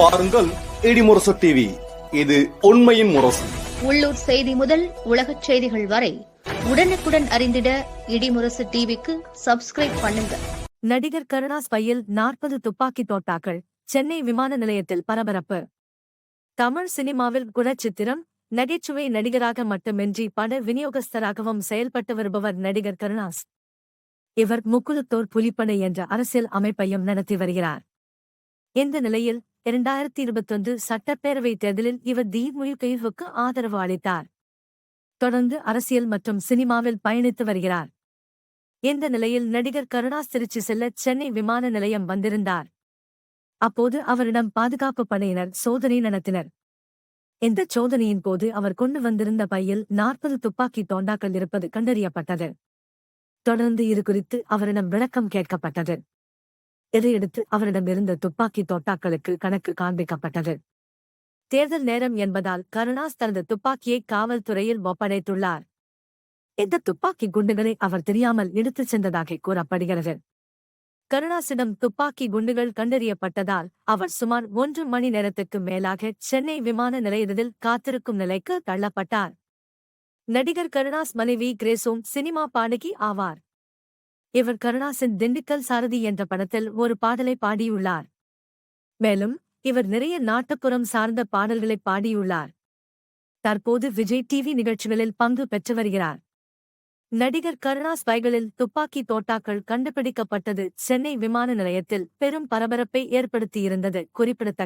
பாருங்கள் இடிமுரசு டிவி இது உண்மையின் முரசு. உள்ளூர் செய்தி முதல் உலகச் செய்திகள் வரை உடனுக்குடன் அறிந்திட இடிமுரசு டிவிக்கு சப்ஸ்கிரைப் பண்ணுங்க. நடிகர் கருணாஸ் பையில் நாற்பது துப்பாக்கி தோட்டாக்கள் சென்னை விமான நிலையத்தில் பரபரப்பு. தமிழ் சினிமாவில் குணச்சித்திரம் நகைச்சுவை நடிகராக மட்டுமின்றி பட விநியோகஸ்தராகவும் செயல்பட்டு வருபவர் நடிகர் கருணாஸ். இவர் முக்குலத்தோர் புலிப்படை என்ற அரசியல் அமைப்பையும் நடத்தி வருகிறார். இந்த நிலையில்? இரண்டாயிரத்தி இருபத்தொன்று சட்டப்பேரவைத் தேர்தலில் இவர் தீமுழுக்கைவுக்கு ஆதரவு அளித்தார். தொடர்ந்து அரசியல் மற்றும் சினிமாவில் பயணித்து வருகிறார். இந்த நிலையில் நடிகர் கருணாஸ் திருச்சி செல்ல சென்னை விமான நிலையம் வந்திருந்தார். அப்போது அவரிடம் பாதுகாப்பு படையினர் சோதனை நடத்தினர். இந்த சோதனையின் போது அவர் கொண்டு வந்திருந்த பையில் நாற்பது துப்பாக்கி தோண்டாக்கள் இருப்பது கண்டறியப்பட்டது. தொடர்ந்து இது குறித்து அவரிடம் விளக்கம் கேட்கப்பட்டது. இதையடுத்து அவரிடமிருந்த துப்பாக்கி தோட்டாக்களுக்கு கணக்கு காண்பிக்கப்பட்டது. தேர்தல் நேரம் என்பதால் கருணாஸ் தனது துப்பாக்கியை காவல்துறையில் ஒப்படைத்துள்ளார். எந்த துப்பாக்கி குண்டுகளை அவர் தெரியாமல் எடுத்துச் சென்றதாக கூறப்படுகிறது. கருணாசிடம் துப்பாக்கி குண்டுகள் கண்டறியப்பட்டதால் அவர் சுமார் ஒன்று மணி நேரத்துக்கு மேலாக சென்னை விமான நிலையத்தில் காத்திருக்கும் நிலைக்கு தள்ளப்பட்டார். நடிகர் கருணாஸ் மனைவி கிரேசோம் சினிமா பாடகி ஆவார். இவர் கருணாசின் திண்டுக்கல் சாரதி என்ற படத்தில் ஒரு பாடலை பாடியுள்ளார். மேலும் இவர் நிறைய நாட்டுப்புறம் சார்ந்த பாடல்களை பாடியுள்ளார். தற்போது விஜய் டிவி நிகழ்ச்சிகளில் பங்கு பெற்று வருகிறார். நடிகர் கருணாஸ் ஸ்பைகளில் துப்பாக்கி தோட்டாக்கள் கண்டுபிடிக்கப்பட்டது சென்னை விமான நிலையத்தில் பெரும் பரபரப்பை ஏற்படுத்தியிருந்தது குறிப்பிடத்தக்க